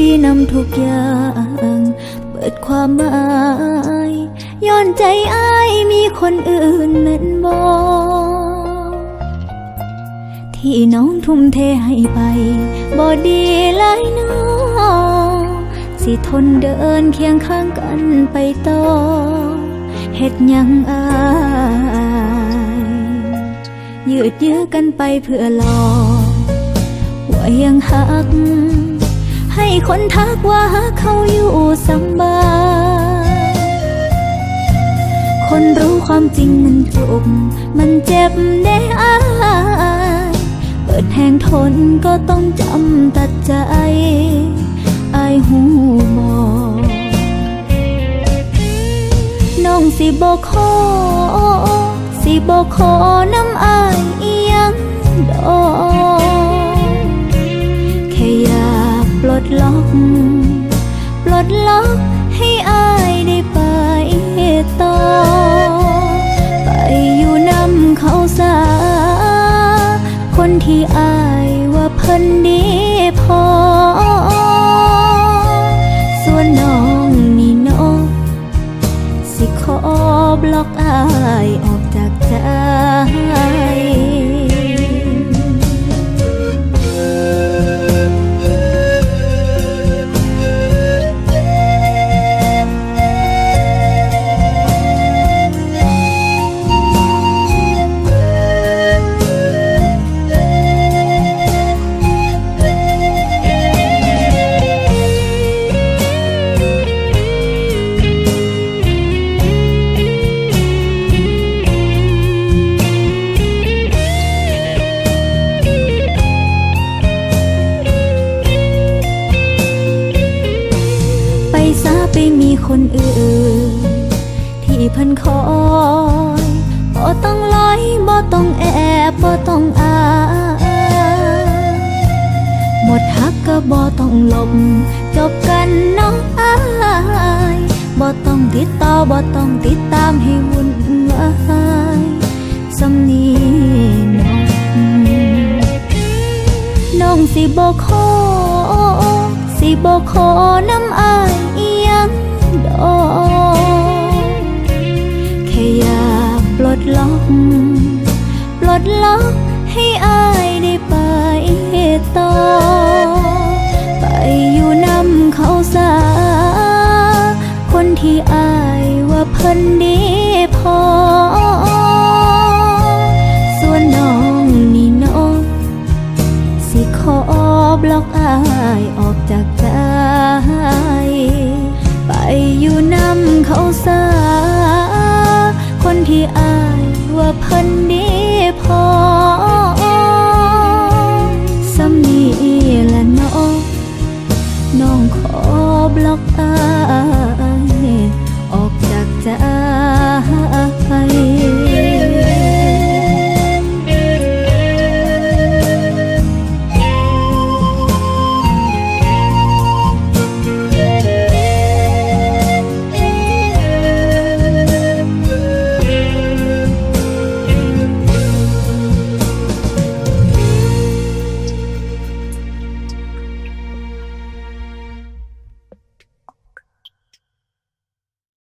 ดีนำทุกอย่าง เปิดความหมายย้อนใจอ้ายมีคนอื่นแม่นบอที่น้องทุ่มเทให้ไป บ่ดีหลายน้องสิทนเดินเคียงข้างกันไปต่อเฮ็ดยังอายยืดเยื้อกันไปเพื่อรอว่ายังหัก คนทักว่าเขาอยู่สำบายคนรู้ความจริงมันจุกมันเจ็บได้อายเปิดแหงทนก็ต้องจำตัดใจอายหูมอน้องสิบอกขอสิบอกขอน้ำอายอีหยังดอก ล็อกปลดล็อกให้อายได้ไปต่อ ไปอยู่นำเขาสา คนที่อายว่าเพิ่นดีพอ ส่วนน้องนี่น้องสิขอบล็อกอายออกจากใจ คนอื่น ที่เพิ่นคอยบ่ต้องลอยบ่ต้องแอบบ่ต้องอายหมดฮักก็บ่ต้องหลบจบกันน้องอายบ่ต้องติดต่อบ่ต้องติดตามให้วุ่นวายสำนีน้องน้องสิบขอสิบขอน้ำอา ปลดล็อกให้อายได้ไปต่อ ไปอยู่นำเขาสา คนที่อายว่าเพิ่นดีพอ ส่วนน้องนี่น้อง สิขอบล็อกอายออกจากใจ คนที่อายว่าเพิ่นดี